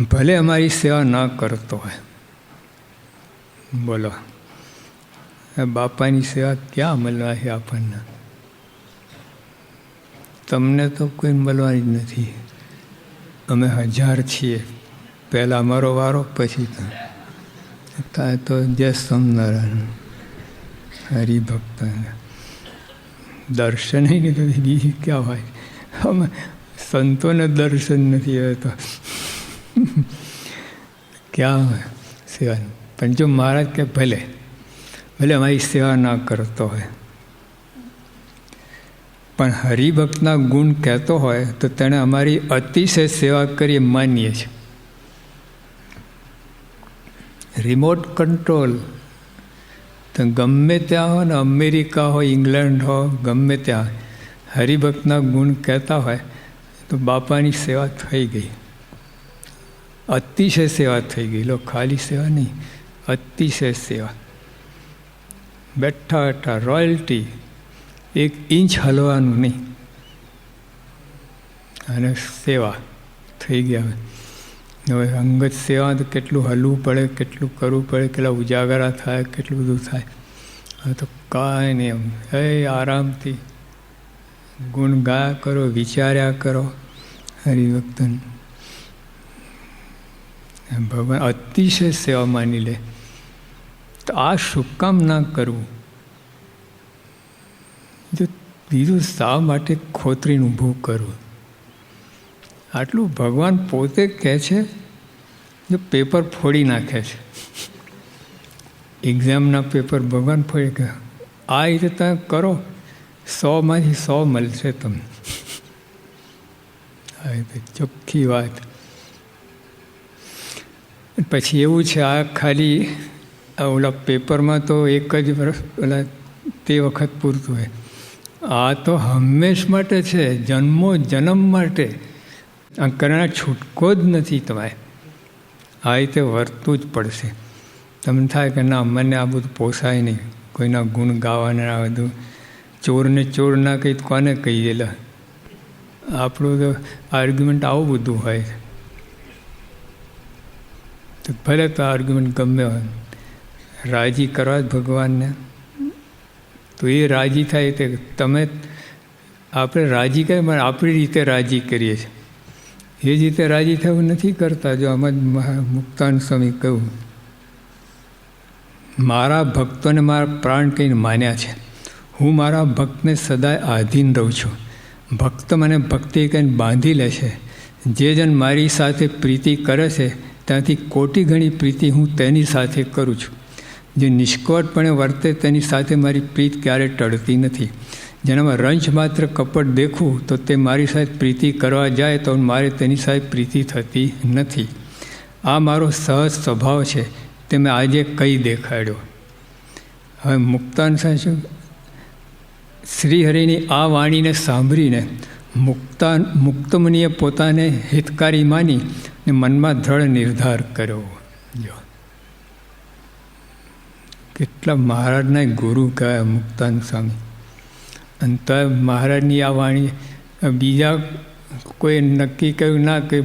ભલે અમારી સેવા ન કરતો હોય. બોલો. બાપાની સેવા ક્યાં મળવા છે આપણને? તમને તો કોઈ મળવાની જ નથી. અમે હજાર છીએ. પહેલાં અમારો વારો, પછી ત્યાં તો જય સ્વામિનારાયણ. હરિભક્ત દર્શન નહીં તો બીજી ક્યાં હોય? અમે સંતોને દર્શન નથી હવે ક્યાં હોય સેવા પણ મહારાજ કે ભલે ભલે અમારી સેવા ના કરતો હોય પણ હરિભક્તના ગુણ કહેતો હોય તો તેણે અમારી અતિશય સેવા કરી માનીએ છીએ રિમોટ કંટ્રોલ તો ગમે ત્યાં હોય ને અમેરિકા હોય ઇંગ્લેન્ડ હોય ગમે ત્યાં હરિભક્તના ગુણ કહેતા હોય તો બાપાની સેવા થઈ ગઈ અતિશય સેવા થઈ ગઈ. લો, ખાલી સેવા નહીં, અતિશય સેવા. બેઠા બેઠા રોયલ્ટી એક ઇંચ હલવાનું નહીં. અને સેવા થઈ ગયા હવે. અંગત સેવા તો કેટલું હલવું પડે, કેટલું કરવું પડે, કેટલા ઉજાગરા થાય, કેટલું બધું થાય. હવે તો કાંઈ નહીં એમ. હે આરામથી ગુણ ગાયા કરો, વિચાર્યા કરો, હરિભક્તન. ભગવાન અતિશય સેવા માની લે. તો આ શું કામ ના કરવું. જો બીજું શા માટે ખોતરીને ઊભું કરવું? આટલું ભગવાન પોતે કહે છે, જો પેપર ફોડી નાખે છે. એક્ઝામના પેપર ભગવાન ફોડી કે આ રીતે તમે કરો, સોમાંથી સો મળશે તમને. આ રીતે ચોખ્ખી વાત. પછી એવું છે, આ ખાલી ઓલા પેપરમાં તો એક જ વર્ષ ઓલા તે વખત પૂરતું હોય. આ તો હંમેશ માટે છે, જન્મો જન્મ માટે. આ કરણા છૂટકો જ નથી તમારે. આ રીતે વર્તવું જ પડશે. તમને થાય કે ના, મને આ બધું પોસાય નહીં. કોઈના ગુણ ગાવાના આ બધું. ચોરને ચોર ના કહી કોને કહી દેલા આપણું તો આર્ગ્યુમેન્ટ આવું બધું હોય. તો ભલે તો આર્ગ્યુમેન્ટ ગમે હોય. રાજી કરવા જ ભગવાનને. તો એ રાજી થાય તે તમે આપણે રાજી કરીએ, પણ આપણી રીતે રાજી કરીએ છીએ. એ જ રીતે રાજી થવું નથી કરતા, જો આમાં જ મુક્તાન સ્વામી કહ્યું. મારા ભક્તોને મારા પ્રાણ કહીને માન્યા છે. હું મારા ભક્તને સદાય આધીન રહું છું. ભક્ત મને ભક્તિ કહીને બાંધી લે છે. જે જન મારી સાથે પ્રીતિ કરે છે ત્યાંથી કોટી ઘણી પ્રીતિ હું તેની સાથે કરું છું. જે નિષ્કોટપણે વર્તે તેની સાથે મારી પ્રીત ક્યારે ટળતી નથી. જેનામાં રંજ માત્ર કપટ દેખું તો તે મારી સાથે પ્રીતિ કરવા જાય તો મારે તેની સાથે પ્રીતિ થતી નથી. આ મારો સહજ સ્વભાવ છે, તે મેં આજે કઈ દેખાડ્યો. હવે મુક્તાન શું? શ્રીહરિની આ વાણીને સાંભળીને મુક્તા મુક્તમનીએ પોતાને હિતકારી માની ને મનમાં દ્રઢ નિર્ધાર કર્યો. જો કેટલા મહારાજના ગુરુ કહેવાય મુક્તાન સ્વામી. અને તો મહારાજની આ વાણી બીજા કોઈ નક્કી કર્યું ના કે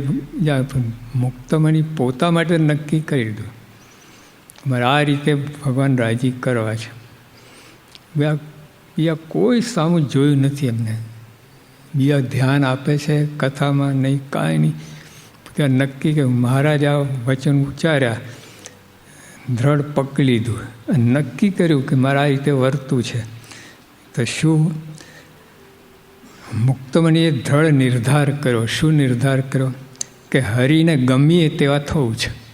મુક્તમણી પોતા માટે નક્કી કરી દીધું. મારે આ રીતે ભગવાન રાજી કરવા છે. બીજા બીજા કોઈ સામું જોયું નથી એમને. બીજા ધ્યાન આપે છે કથામાં નહીં, કાંઈ નહીં. નક્કી કે મહારાજ વચન ઉચ્ચાર્યા, દ્રઢ પકડી લીધું. અને નક્કી કર્યું કે મારા આ રીતે વર્તું છે. તો શું? મુક્તમણીએ દ્રઢ નિર્ધાર કર્યો. શું નિર્ધાર કર્યો? કે હરિને ગમીએ તેવા થવું છે.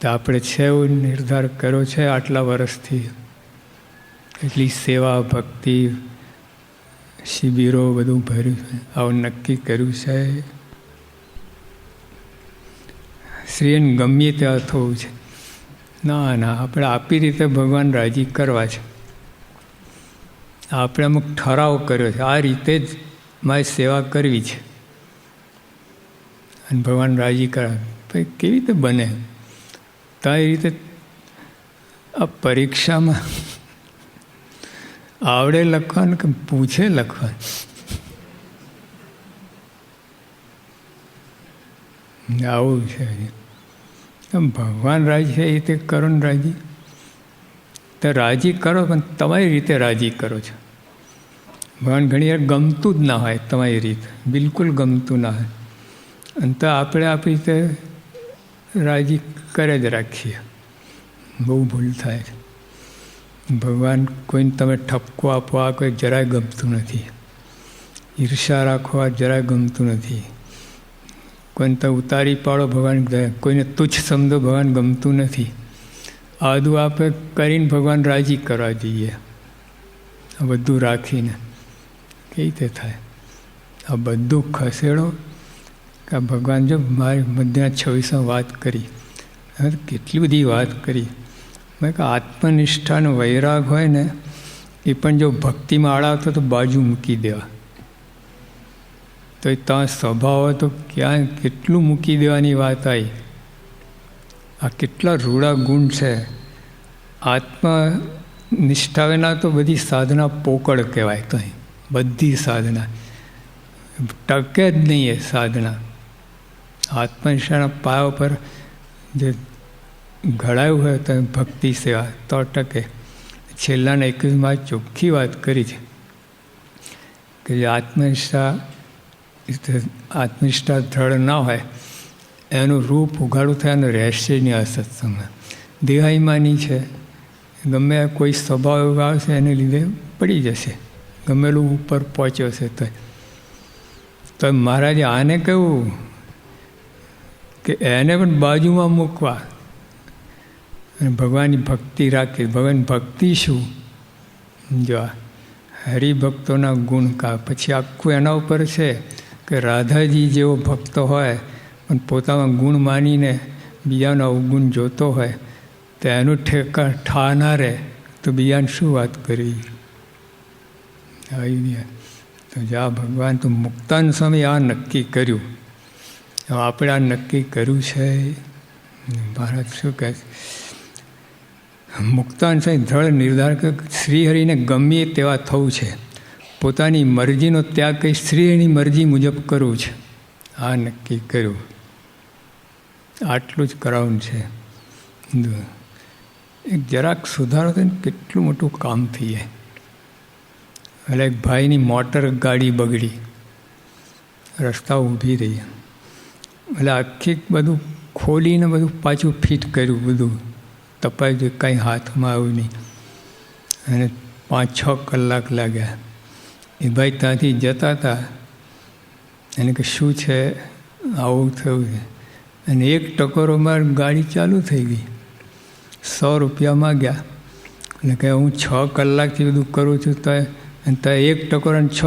તો આપણે છે એવો નિર્ધાર કર્યો છે આટલા વર્ષથી. એટલી સેવા ભક્તિ શિબિરો બધું ભર્યું છે. આવું નક્કી કર્યું છે. શ્રીને ગમે ત્યાં થવું છે. ના ના, આપણે આપી રીતે ભગવાન રાજી કરવા છે. આપણે અમુક ઠરાવ કર્યો છે. આ રીતે જ મારે સેવા કરવી છે. અને ભગવાન રાજી કરાવે. ભાઈ કેવી રીતે બને? તો એ રીતે આ પરીક્ષામાં આવડે લખવાનું કે પૂછે લખવાનું? આવું છે ભગવાન રાજી છે એ તે કરો ને રાજી. તો રાજી કરો, પણ તમારી રીતે રાજી કરો છો. ભગવાન ઘણી વાર ગમતું જ ના હોય તમારી રીત. બિલકુલ ગમતું ના હોય. અને તો આપણે આપણી રીતે રાજી કરે જ રાખીએ. બહુ ભૂલ થાય છે. ભગવાન કોઈને તમે ઠપકો આપો, આ કોઈ જરાય ગમતું નથી. ઈર્ષા રાખવા જરાય ગમતું નથી. કોઈને તો ઉતારી પાડો, ભગવાન કોઈને તુચ્છ સમજો ભગવાન ગમતું નથી. આ આપણે કરીને ભગવાન રાજી કરવા જોઈએ. આ બધું રાખીને કઈ રીતે થાય? આ બધું ખસેડો કે આ ભગવાન જો મારી મધ્યના છવ્વીસમાં વાત કરી કેટલી બધી વાત કરી. મેં કે આત્મનિષ્ઠાનો વૈરાગ હોય ને, એ પણ જો ભક્તિમાં આડાવતો તો બાજુ મૂકી દેવા. તો ત્યાં સ્વભાવ તો ક્યાં, કેટલું મૂકી દેવાની વાત આવી આ કેટલા રૂડા ગુણ છે. આત્મનિષ્ઠા વિના તો બધી સાધના પોકળ કહેવાય તો બધી સાધના. ટકે જ નહીં એ સાધના. આત્મનિષ્ઠાના પાયા પર જે ઘડાયું હોય તો ભક્તિ સેવા તો ટકે. છેલ્લાના એકવીસમાં ચોખ્ખી વાત કરી છે કે જે આત્મનિષ્ઠા આત્મનિષ્ઠા દ્રઢ ના હોય, એનું રૂપ ઉઘાડું થાય અને રહેશે નહીં આ સત્સંગમાં. દેહાઈમાની છે, ગમે કોઈ સ્વભાવ એવો આવશે એને લીધે પડી જશે. ગમેલું ઉપર પહોંચ્યો છે તો તો મહારાજે આને કહ્યું કે એને પણ બાજુમાં મૂકવા. અને ભગવાનની ભક્તિ રાખી. ભગવાન ભક્તિ શું? જો હરિભક્તોના ગુણ કા. પછી આખું એના ઉપર છે કે રાધાજી જેવો ભક્ત હોય, પણ પોતાના ગુણ માનીને બીજાનો અવગુણ જોતો હોય, તો એનું ઠેકા ઠા ના રહે. તો બીજાને શું વાત કરવી આવી તો જા ભગવાન, તો મુક્તાન સમય આ નક્કી કર્યું. આપણે આ નક્કી કર્યું છે. ભારત શું કહે મુક્તાન સમય દ્રઢ નિર્ધાર કે શ્રીહરિને ગમે તેવા થવું છે. પોતાની મરજીનો ત્યાગ કંઈ શ્રીની મરજી મુજબ કરવું છે. આ નક્કી કર્યું. આટલું જ કરાવવાનું છે. એક જરાક સુધારો થઈને કેટલું મોટું કામ થઈ જાય. એટલે એક ભાઈની મોટર ગાડી બગડી. રસ્તા ઊભી રહી. એટલે આખી બધું ખોલીને બધું પાછું ફિટ કર્યું બધું. તપાસ્યું કંઈ હાથમાં આવ્યું નહીં. અને પાંચ છ કલાક લાગ્યા. એ ભાઈ ત્યાંથી જતા હતા. એને કે, શું છે? આવું થયું છે. અને એક ટકોરોમાં ગાડી ચાલુ થઈ ગઈ. સો રૂપિયા માગ્યા. એટલે કે હું છ કલાકથી બધું કરું છું, તો અને તો એક ટકોરો છ,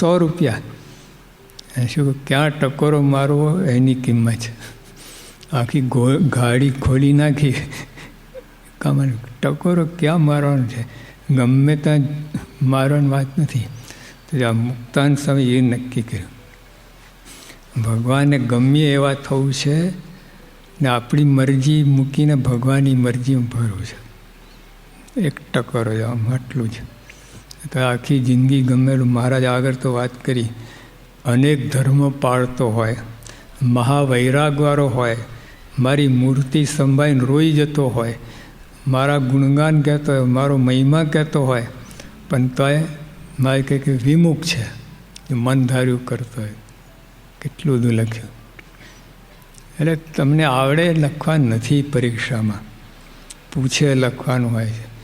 સો રૂપિયા. શું ક્યાં ટકોરો મારવો એની કિંમત છે? આખી ગાડી ખોલી નાખી. કામ ટકોરો ક્યાં મારવાનો છે? ગમે ત્યાં મારવાની વાત નથી. તો આ મુક્તાન સમય એ નક્કી કર્યું. ભગવાને ગમે એવા થવું છે ને આપણી મરજી મૂકીને ભગવાનની મરજીમાં ભરવું છે. એક ટકોરો આમ આટલું જ. તો આખી જિંદગી ગમેલું. મહારાજ આગળ તો વાત કરી. અનેક ધર્મ પાળતો હોય, મહાવૈરાગવાળો હોય, મારી મૂર્તિ સંભાળીને રોઈ જતો હોય મારા ગુણગાન કહેતો હોય, મારો મહિમા કહેતો હોય, પણ તોય મારે કહે કે વિમુખ છે મન ધાર્યું કરતો હોય. કેટલું બધું લખ્યું. એટલે તમને આવડે લખવા નથી પરીક્ષામાં. પૂછે લખવાનું હોય છે.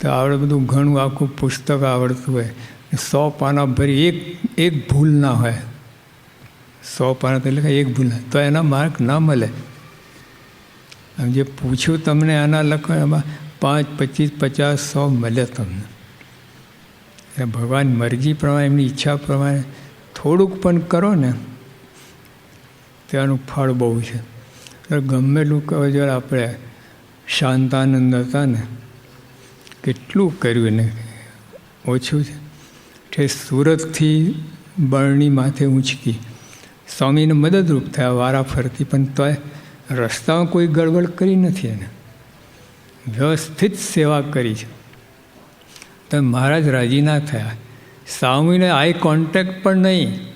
તો આવડે બધું ઘણું આખું પુસ્તક આવડતું હોય. સો પાના ભરી એક એક ભૂલ ના હોય. સો પાના તો લખાય એક ભૂલ તો એના માર્ક ના મળે. જે પૂછ્યું તમને આના લખો, એમાં પાંચ, પચીસ, પચાસ, સો મળે તમને. ભગવાન મરજી પ્રમાણે, એમની ઈચ્છા પ્રમાણે થોડુંક પણ કરો ને, ત્યાંનું ફળ બહુ છે. ગમેલું કહો જ્યારે આપણે શાંતાનંદ હતા ને, કેટલું કર્યું એને ઓછું છે. તે સુરતથી બરણી માથે ઊંચકી. સ્વામીને મદદરૂપ થયા વારા ફરતી પણ તોય રસ્તામાં કોઈ ગડબડ કરી નથી એને. વ્યવસ્થિત સેવા કરી છે. તો મહારાજ રાજી ના થયા. સામીને આઈ કોન્ટેક્ટ પણ નહીં.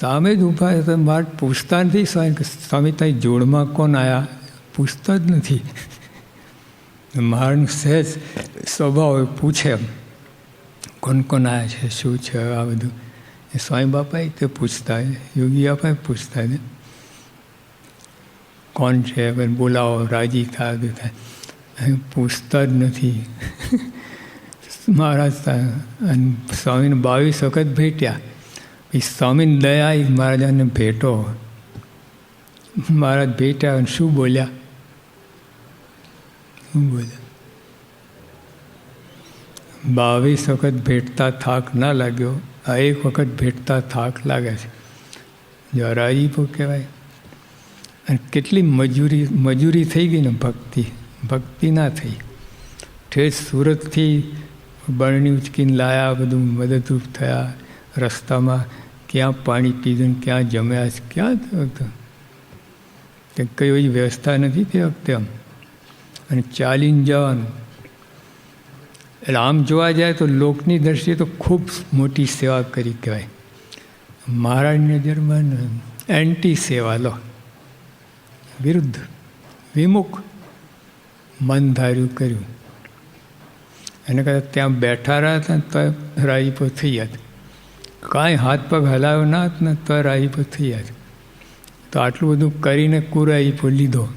સામે જ ઊભા છે તો મારે પૂછતા નથી સ્વામી ત્યાં જોડમાં કોણ આવ્યા પૂછતા જ નથી. મારનું સહેજ સ્વભાવ પૂછે એમ. કોણ કોણ આવ્યા છે? શું છે? આ બધું? એ સ્વામી બાપાએ તે પૂછતા, યોગી બાપાએ પૂછતા કોણ છે? બોલાવો, રાજી થાય થાય. પૂછતા જ નથી. મહારાજ અને સ્વામીને બાવીસ વખત ભેટ્યા. એ સ્વામીને દયા એ મહારાજાને ભેટો. મહારાજ ભેટ્યા અને શું બોલ્યા? શું બોલ્યા? બાવીસ વખત ભેટતા થાક ના લાગ્યો. આ એક વખત ભેટતા થાક લાગે છે. જો રાજીપો કહેવાય. અને કેટલી મજૂરી મજૂરી થઈ ગઈ ને ભક્તિ ભક્તિ ના થઈ. ઠેઠ સુરતથી બરણી ઉચકીને લાયા, બધું મદદરૂપ થયા, રસ્તામાં ક્યાં પાણી પીધું ક્યાં જમ્યા છે, ક્યાં કે કઈ એવી વ્યવસ્થા નથી તે વખતે આમ. અને ચાલીને જવાનું. એટલે આમ જોવા જાય તો લોકની દ્રષ્ટિએ તો ખૂબ મોટી સેવા કરી કહેવાય. મહારાજની નજરમાં એન્ટી સેવા લો. વિરુદ્ધ વિમુખ મન ધાર્યું કર્યું એને કદાચ ત્યાં બેઠા રહ્યા હતા તો રાજીપો થઈ જાત કાંઈ હાથ પગ હલાવ્યો ના હોત ને તો રાજીપો થઈ જાત તો આટલું બધું કરીને કુરાજીપો લીધો.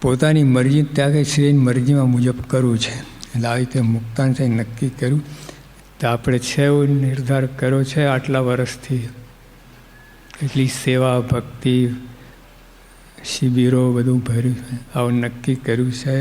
પોતાની મરજી ત્યાં કંઈ શ્રીની મરજીમાં મુજબ કરવું છે. એટલે આવી રીતે મુક્તાંશ નક્કી કર્યું તો આપણે છે એવો નિર્ધાર કર્યો છે આટલા વર્ષથી. એટલી સેવા ભક્તિ શિબિરો બધું ભર્યું આવું નક્કી કર્યું છે.